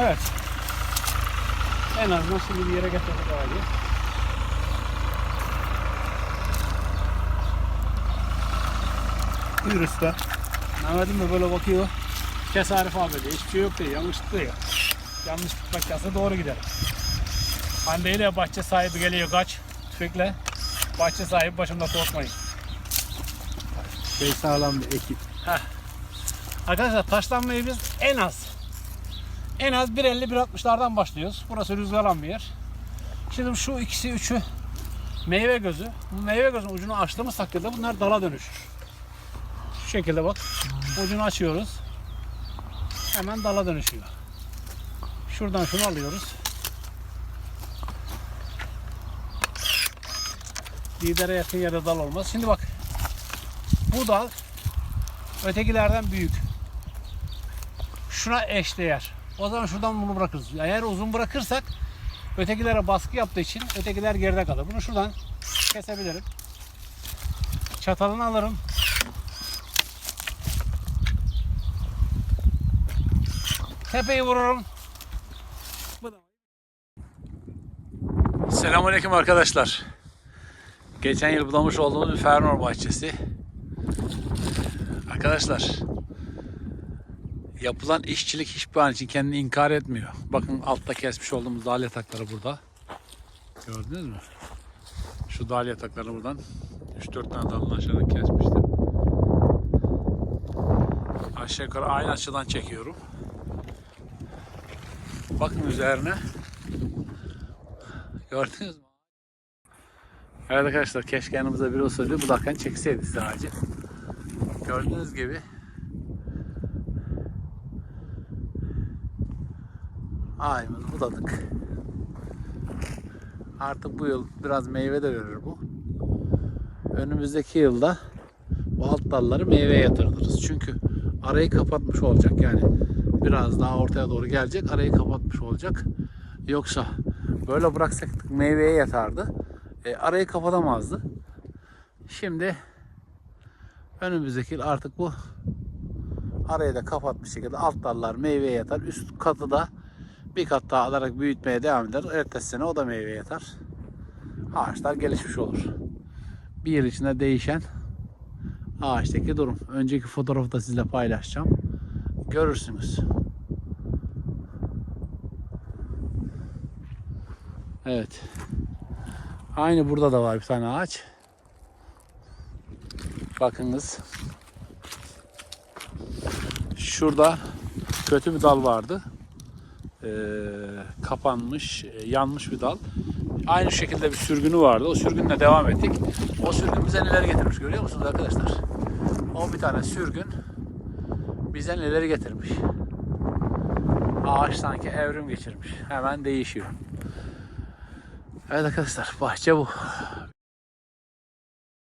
Evet. En azından şimdi bir yere getirdik ağacı. Buyur usta. Mehmet'im de böyle bakıyor. Kesarif abi diyor. Hiçbir şey yok diyor. Yanlış diyor. Yanlış tutmak doğru gider. Hande ile bahçe sahibi geliyor kaç tüfekle. Bahçe sahibi başımda korkmayın. Şey sağlam bir ekip. Arkadaşlar taşlanmayı biz en az en az 1.50-1.60'lardan başlıyoruz. Burası rüzgar bir yer. Şimdi şu ikisi üçü meyve gözü. Bu meyve gözünün ucunu açtığımız takdirde bunlar dala dönüşür. Şu şekilde bak. Ucunu açıyoruz. Hemen dala dönüşüyor. Şuradan şunu alıyoruz. Lidere yakın yerde dal olmaz. Şimdi bak. Bu dal ötekilerden büyük. Şuna eşdeğer. O zaman şuradan bunu bırakırız. Eğer uzun bırakırsak ötekilere baskı yaptığı için ötekiler geride kalır. Bunu şuradan kesebilirim. Çatalını alırım. Tepeyi vururum. Selamünaleyküm arkadaşlar. Geçen yıl budamış olduğumuz bir Fernor bahçesi. Arkadaşlar yapılan işçilik hiçbir an için kendini inkar etmiyor. Bakın altta kesmiş olduğumuz dal yatakları burada. Gördünüz mü? Şu dal yatakları buradan 3-4 tane dalını aşağıdan kesmiştim. Aşağı yukarı aynı açıdan çekiyorum. Bakın üzerine. Gördünüz mü? Evet arkadaşlar keşke yanımızda biri olsaydı bu dakika çekseydi ağacı. Gördüğünüz gibi ağacımızı budadık. Artık bu yıl biraz meyve de verir bu. Önümüzdeki yılda bu alt dalları meyveye yatırırız. Çünkü arayı kapatmış olacak yani. Biraz daha ortaya doğru gelecek arayı kapatmış olacak. Yoksa böyle bıraksak meyveye yatardı. E, arayı kapatamazdı. Şimdi önümüzdeki yıl artık bu arayı da kapatmış şekilde alt dallar meyveye yatar. Üst katı da bir kat daha alarak büyütmeye devam eder. Ertesi sene o da meyveye yatar. Ağaçlar gelişmiş olur. Bir yıl içinde değişen ağaçtaki durum. Önceki fotoğrafı da sizle paylaşacağım. Görürsünüz. Evet. Aynı burada da var bir tane ağaç. Bakınız. Şurada kötü bir dal vardı. Ee, kapanmış, e, yanmış bir dal. Aynı şekilde bir sürgünü vardı. O sürgünle devam ettik. O sürgün bize neler getirmiş görüyor musunuz arkadaşlar? O bir tane sürgün bize neler getirmiş. Ağaç sanki evrim geçirmiş. Hemen değişiyor. Evet arkadaşlar bahçe bu.